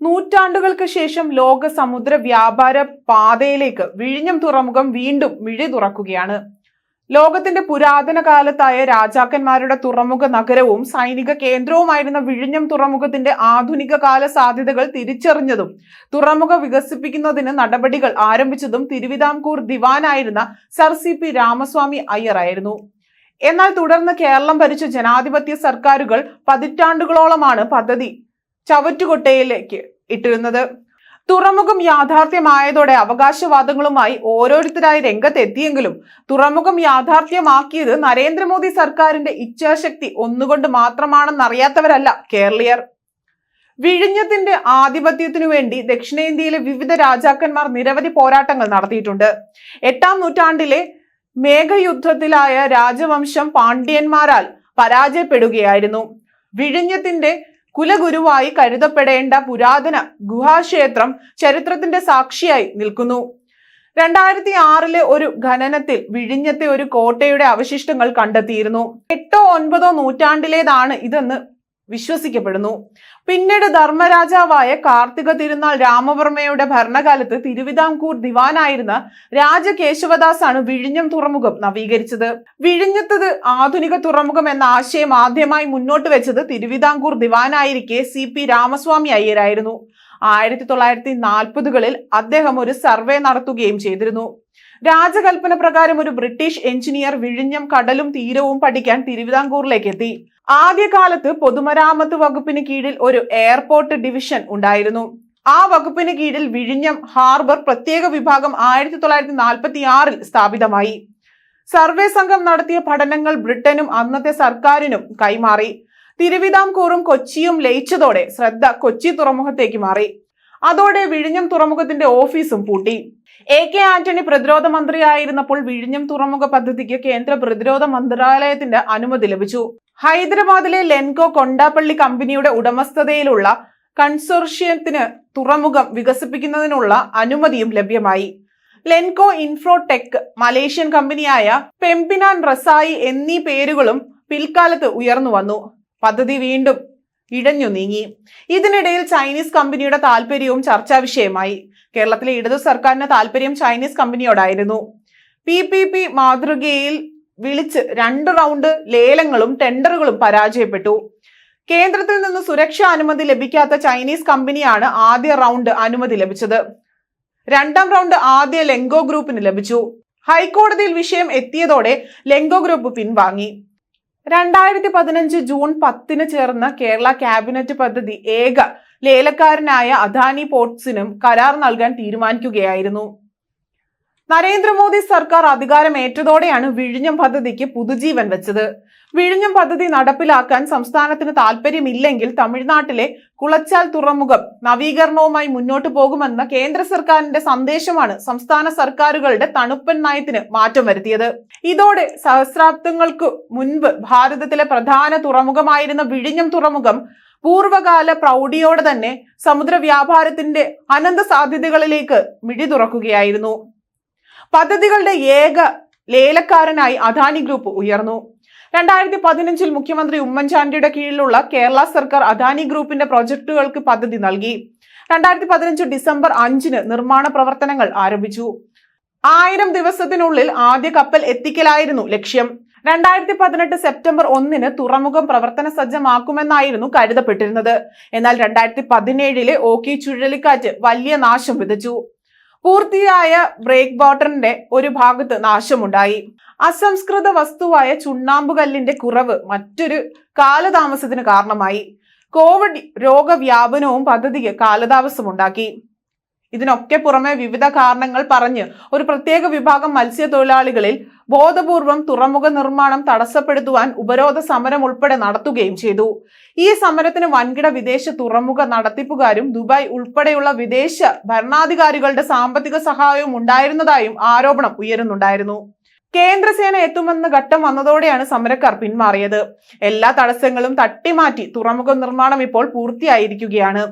നൂറ്റാണ്ടുകൾക്ക് ശേഷം ലോക സമുദ്ര വ്യാപാര പാതയിലേക്ക് വിഴിഞ്ഞം തുറമുഖം വീണ്ടും മിഴി തുറക്കുകയാണ്. ലോകത്തിന്റെ പുരാതന കാലത്തായ രാജാക്കന്മാരുടെ തുറമുഖ നഗരവും സൈനിക കേന്ദ്രവുമായിരുന്ന വിഴിഞ്ഞം തുറമുഖത്തിന്റെ ആധുനിക കാല സാധ്യതകൾ തിരിച്ചറിഞ്ഞതും തുറമുഖ വികസിപ്പിക്കുന്നതിന് നടപടികൾ ആരംഭിച്ചതും തിരുവിതാംകൂർ ദിവാനായിരുന്ന സർ സി പി രാമസ്വാമി അയ്യറായിരുന്നു എന്നാൽ തുടർന്ന് കേരളം ഭരിച്ച ജനാധിപത്യ സർക്കാരുകൾ പതിറ്റാണ്ടുകളോളമാണ് പദ്ധതി ചവറ്റുകൊട്ടയിലേക്ക് ഇട്ടിരുന്നത്. തുറമുഖം യാഥാർത്ഥ്യമായതോടെ അവകാശവാദങ്ങളുമായി ഓരോരുത്തരായി രംഗത്തെത്തിയെങ്കിലും തുറമുഖം യാഥാർത്ഥ്യമാക്കിയത് നരേന്ദ്രമോദി സർക്കാരിന്റെ ഇച്ഛാശക്തി ഒന്നുകൊണ്ട് മാത്രമാണെന്നറിയാത്തവരല്ല കേരളീയർ. വിഴിഞ്ഞത്തിന്റെ ആധിപത്യത്തിനു വേണ്ടി ദക്ഷിണേന്ത്യയിലെ വിവിധ രാജാക്കന്മാർ നിരവധി പോരാട്ടങ്ങൾ നടത്തിയിട്ടുണ്ട്. എട്ടാം നൂറ്റാണ്ടിലെ മേഘയുദ്ധത്തിലായ രാജവംശം പാണ്ഡ്യന്മാരാൽ പരാജയപ്പെടുകയായിരുന്നു. വിഴിഞ്ഞത്തിന്റെ കുലഗുരുവായി കരുതപ്പെടേണ്ട പുരാതന ഗുഹാക്ഷേത്രം ചരിത്രത്തിന്റെ സാക്ഷിയായി നിൽക്കുന്നു. രണ്ടായിരത്തി ആറിലെ ഒരു ഖനനത്തിൽ വിഴിഞ്ഞത്തെ ഒരു കോട്ടയുടെ അവശിഷ്ടങ്ങൾ കണ്ടെത്തിയിരുന്നു. എട്ടോ ഒൻപതോ നൂറ്റാണ്ടിലേതാണ് ഇതെന്ന് വിശ്വസിക്കപ്പെടുന്നു. പിന്നീട് ധർമ്മരാജാവായ കാർത്തിക തിരുനാൾ രാമവർമ്മയുടെ ഭരണകാലത്ത് തിരുവിതാംകൂർ ദിവാനായിരുന്ന രാജകേശവദാസ് ആണ് വിഴിഞ്ഞം തുറമുഖം നവീകരിച്ചത്. വിഴിഞ്ഞത്തത് ആധുനിക തുറമുഖം എന്ന ആശയം ആദ്യമായി മുന്നോട്ട് വെച്ചത് തിരുവിതാംകൂർ ദിവാനായിരിക്കെ സി പി രാമസ്വാമി അയ്യരായിരുന്നു. ആയിരത്തി തൊള്ളായിരത്തി നാൽപ്പതുകളിൽ അദ്ദേഹം ഒരു സർവേ നടത്തുകയും ചെയ്തിരുന്നു. രാജകൽപ്പന പ്രകാരം ഒരു ബ്രിട്ടീഷ് എഞ്ചിനീയർ വിഴിഞ്ഞം കടലും തീരവും പഠിക്കാൻ തിരുവിതാംകൂറിലേക്ക് എത്തി ആദ്യകാലത്ത് പൊതുമരാമത്ത് വകുപ്പിന് കീഴിൽ ഒരു എയർപോർട്ട് ഡിവിഷൻ ഉണ്ടായിരുന്നു. ആ വകുപ്പിന് കീഴിൽ വിഴിഞ്ഞം ഹാർബർ പ്രത്യേക വിഭാഗം ആയിരത്തി തൊള്ളായിരത്തി നാൽപ്പത്തി ആറിൽ സ്ഥാപിതമായി. സർവേ സംഘം നടത്തിയ പഠനങ്ങൾ ബ്രിട്ടനും അന്നത്തെ സർക്കാരിനും കൈമാറി. തിരുവിതാംകൂറും കൊച്ചിയും ലയിച്ചതോടെ ശ്രദ്ധ കൊച്ചി തുറമുഖത്തേക്ക് മാറി. അതോടെ വിഴിഞ്ഞം തുറമുഖത്തിന്റെ ഓഫീസും പൂട്ടി. എ കെ ആന്റണി പ്രതിരോധ മന്ത്രിയായിരുന്നപ്പോൾ വിഴിഞ്ഞം തുറമുഖ പദ്ധതിക്ക് കേന്ദ്ര പ്രതിരോധ മന്ത്രാലയത്തിന്റെ അനുമതി ലഭിച്ചു. ഹൈദരാബാദിലെ ലെൻകോ കൊണ്ടാപ്പള്ളി കമ്പനിയുടെ ഉടമസ്ഥതയിലുള്ള കൺസോർഷ്യത്തിന് തുറമുഖം വികസിപ്പിക്കുന്നതിനുള്ള അനുമതിയും ലഭ്യമായി. ലെൻകോ ഇൻഫ്രോടെക് മലേഷ്യൻ കമ്പനിയായ പെംപിനാൻ റസായി എന്നീ പേരുകളും പിൽക്കാലത്ത് ഉയർന്നു വന്നു. പദ്ധതി വീണ്ടും ഇഴഞ്ഞു നീങ്ങി. ഇതിനിടയിൽ ചൈനീസ് കമ്പനിയുടെ താല്പര്യവും ചർച്ചാ വിഷയമായി. കേരളത്തിലെ ഇടതു സർക്കാരിന് താല്പര്യം ചൈനീസ് കമ്പനിയോടായിരുന്നു. പി പി പി മാതൃകയിൽ വിളിച്ച് രണ്ട് റൗണ്ട് ലേലങ്ങളും ടെൻഡറുകളും പരാജയപ്പെട്ടു. കേന്ദ്രത്തിൽ നിന്ന് സുരക്ഷാ അനുമതി ലഭിക്കാത്ത ചൈനീസ് കമ്പനിയാണ് ആദ്യ റൗണ്ട് അനുമതി ലഭിച്ചത്. രണ്ടാം റൗണ്ട് ആദ്യ ലെങ്കോ ഗ്രൂപ്പിന് ലഭിച്ചു. ഹൈക്കോടതിയിൽ വിഷയം എത്തിയതോടെ ലെങ്കോ ഗ്രൂപ്പ് പിൻവാങ്ങി. രണ്ടായിരത്തി പതിനഞ്ച് ജൂൺ പത്തിന് ചേർന്ന കേരള ക്യാബിനറ്റ് പദ്ധതി ഏക ലേലക്കാരനായ അദാനി പോർട്സിനും കരാർ നൽകാൻ തീരുമാനിക്കുകയായിരുന്നു. നരേന്ദ്രമോദി സർക്കാർ അധികാരമേറ്റതോടെയാണ് വിഴിഞ്ഞം പദ്ധതിക്ക് പുതുജീവൻ വെച്ചത്. വിഴിഞ്ഞം പദ്ധതി നടപ്പിലാക്കാൻ സംസ്ഥാനത്തിന് താല്പര്യമില്ലെങ്കിൽ തമിഴ്നാട്ടിലെ കുളച്ചാൽ തുറമുഖം നവീകരണവുമായി മുന്നോട്ടു പോകുമെന്ന കേന്ദ്ര സർക്കാരിന്റെ സന്ദേശമാണ് സംസ്ഥാന സർക്കാരുകളുടെ തണുപ്പൻ നയത്തിന് മാറ്റം വരുത്തിയത്. ഇതോടെ സഹസ്രാബ്ദങ്ങൾക്ക് മുൻപ് ഭാരതത്തിലെ പ്രധാന തുറമുഖമായിരുന്ന വിഴിഞ്ഞം തുറമുഖം പൂർവകാല പ്രൗഢിയോടെ തന്നെ സമുദ്ര വ്യാപാരത്തിന്റെ അനന്ത സാധ്യതകളിലേക്ക് മിഴി തുറക്കുകയായിരുന്നു പദ്ധതികളുടെ ഏക ലേലക്കാരനായി അദാനി ഗ്രൂപ്പ് ഉയർന്നു. രണ്ടായിരത്തി പതിനഞ്ചിൽ മുഖ്യമന്ത്രി ഉമ്മൻചാണ്ടിയുടെ കീഴിലുള്ള കേരള സർക്കാർ അദാനി ഗ്രൂപ്പിന്റെ പ്രൊജക്ടുകൾക്ക് പദ്ധതി നൽകി. രണ്ടായിരത്തി പതിനഞ്ച് ഡിസംബർ അഞ്ചിന് നിർമ്മാണ പ്രവർത്തനങ്ങൾ ആരംഭിച്ചു. ആയിരം ദിവസത്തിനുള്ളിൽ ആദ്യ കപ്പൽ എത്തിക്കലായിരുന്നു ലക്ഷ്യം. രണ്ടായിരത്തി പതിനെട്ട് സെപ്റ്റംബർ ഒന്നിന് തുറമുഖം പ്രവർത്തന സജ്ജമാക്കുമെന്നായിരുന്നു കരുതപ്പെട്ടിരുന്നത്. എന്നാൽ രണ്ടായിരത്തി പതിനേഴിലെ ഓക്കി ചുഴലിക്കാറ്റ് വലിയ നാശം വിതച്ചു. പൂർത്തിയായ ബ്രേക്ക് ബോട്ടറിന്റെ ഒരു ഭാഗത്ത് നാശമുണ്ടായി. അസംസ്കൃത വസ്തുവായ ചുണ്ണാമ്പുകല്ലിന്റെ കുറവ് മറ്റൊരു കാലതാമസത്തിന് കാരണമായി. കോവിഡ് രോഗവ്യാപനവും പദ്ധതിക്ക് കാലതാമസമുണ്ടാക്കി. ഇതിനൊക്കെ പുറമെ വിവിധ കാരണങ്ങൾ പറഞ്ഞ് ഒരു പ്രത്യേക വിഭാഗം മത്സ്യത്തൊഴിലാളികളിൽ ബോധപൂർവം തുറമുഖ നിർമ്മാണം തടസ്സപ്പെടുത്തുവാൻ ഉപരോധ സമരം ഉൾപ്പെടെ നടത്തുകയും ചെയ്തു. ഈ സമരത്തിന് വൻകിട വിദേശ തുറമുഖ നടത്തിപ്പുകാരും ദുബായ് ഉൾപ്പെടെയുള്ള വിദേശ ഭരണാധികാരികളുടെ സാമ്പത്തിക സഹായവും ഉണ്ടായിരുന്നതായും ആരോപണം ഉയരുന്നുണ്ടായിരുന്നു. കേന്ദ്രസേന എത്തുമെന്ന ഘട്ടം വന്നതോടെയാണ് സമരക്കാർ പിന്മാറിയത്. എല്ലാ തടസ്സങ്ങളും തട്ടിമാറ്റി തുറമുഖ നിർമ്മാണം ഇപ്പോൾ പൂർത്തിയായിരിക്കുകയാണ്.